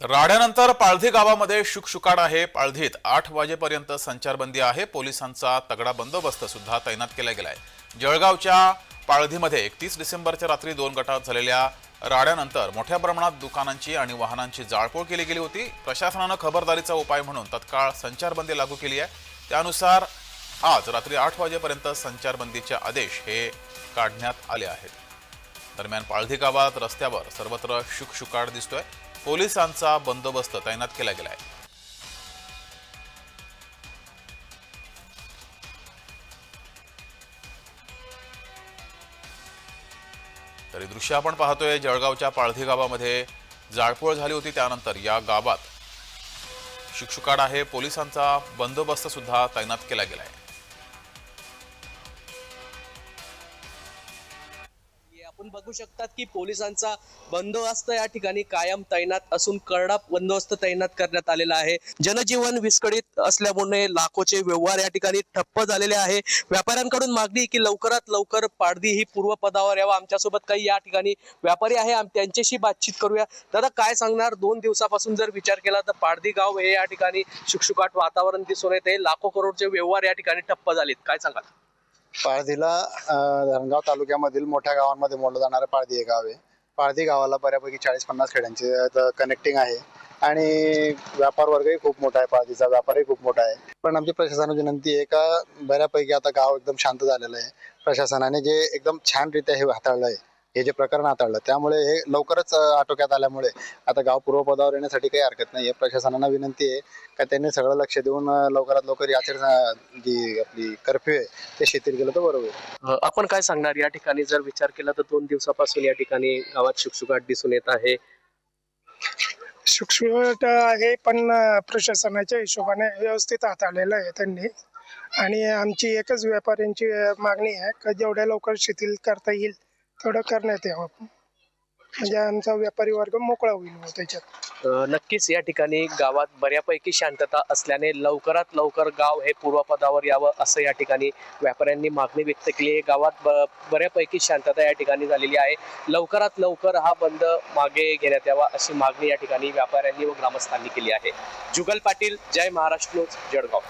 तर राड्यानंतर पाळधी गावामध्ये शुकशुकाट आहे. पाळधीत आठ वाजेपर्यंत संचारबंदी आहे. पोलिसांचा तगडा बंदोबस्त सुद्धा तैनात केला गेलाय. जळगावच्या पाळधीमध्ये एकतीस डिसेंबरच्या रात्री दोन गटात झालेल्या राड्यानंतर मोठ्या प्रमाणात दुकानांची आणि वाहनांची जाळपोळ केली गेली होती. प्रशासनानं खबरदारीचा उपाय म्हणून तत्काळ संचारबंदी लागू केली आहे. त्यानुसार आज रात्री आठ वाजेपर्यंत संचारबंदीचे आदेश हे काढण्यात आले आहेत. दरम्यान पाळधी गावात रस्त्यावर सर्वत्र शुकशुकाट दिसतोय. पोलिसांचा बंदोबस्त तैनात केला गेलाय. तरी दृश्य आपण पाहतोय जळगावच्या पाळधी गावामध्ये जाळपोळ झाली होती. त्यानंतर या गावात शुकशुकाट आहे पोलिसांचा बंदोबस्त सुद्धा तैनात केला गेलाय. आहे आपण बघू शकतात की पोलिसांचा बंदोबस्त या ठिकाणी कायम तैनात असून करडा बंदोबस्त तैनात करण्यात आलेला आहे. जनजीवन विस्कळीत असल्यामुळे लाखोचे व्यवहार या ठिकाणी ठप्प झालेले आहे. व्यापाऱ्यांकडून मागणी की लवकरात लवकर पाडदी ही पूर्वपदावर यावा. आमच्यासोबत काही या ठिकाणी व्यापारी आहे. त्यांच्याशी बातचीत करूया. दादा काय सांगणार? दोन दिवसापासून जर विचार केला तर पाडदी गाव हे या ठिकाणी शुकशुकाट वातावरण दिसून येते. लाखो करोडचे व्यवहार या ठिकाणी ठप्प झालेत. काय सांगाल? पाळधीला धरणगाव तालुक्यामधील मोठ्या गावांमध्ये मोडलं जाणारं पाळधी हे गाव आहे. पाळधी गावाला बऱ्यापैकी चाळीस पन्नास खेड्यांचे कनेक्टिंग आहे. आणि व्यापार वर्गही खूप मोठा आहे पाळधीचा व्यापारही खूप मोठा आहे. पण आमची प्रशासनाची विनंती आहे का बऱ्यापैकी आता गाव एकदम शांत झालेलं आहे. प्रशासनाने जे एकदम छानरित्या हे हाताळलं आहे. हे जे प्रकरण हाताळलं त्यामुळे हे लवकरच आटोक्यात आल्यामुळे आता गाव पूर्वपदावर येण्यासाठी काही हरकत नाही आहे प्रशासनाला विनंती आहे का त्यांनी सगळं लक्ष देऊन लवकरात लवकर याची जी आपली कर्फ्यू आहे ते शिथिल केलं तर बरोबर आपण काय सांगणार? या ठिकाणी जर विचार केला तर दोन दिवसापासून या ठिकाणी गावात शुकशुकाट दिसून येत आहे. सुटसुट आहे पण प्रशासनाच्या हिशोबाने व्यवस्थित हाताळलेलं आहे त्यांनी. आणि आमची एकच व्यापाऱ्यांची मागणी आहे का जेवढ्या लवकर शिथिल करता येईल थोडं करण्यात यावं म्हणजे आमचा व्यापारी वर्ग मोकळा होईल बुवा त्याच्यात. अ, नक्कीच या ठिकाणी गावात बऱ्यापैकी शांतता असल्याने लवकरात लवकर गाव हे पूर्वपदावर यावं असं या ठिकाणी व्यापाऱ्यांनी मागणी व्यक्त केली आहे. गावात ब- बऱ्यापैकी शांतता या ठिकाणी झालेली आहे. लवकरात लवकर हा बंद मागे घेण्यात यावा अशी मागणी या ठिकाणी व्यापाऱ्यांनी व ग्रामस्थांनी केली आहे. जुगल पाटील जय महाराष्ट्र न्यूज जळगाव.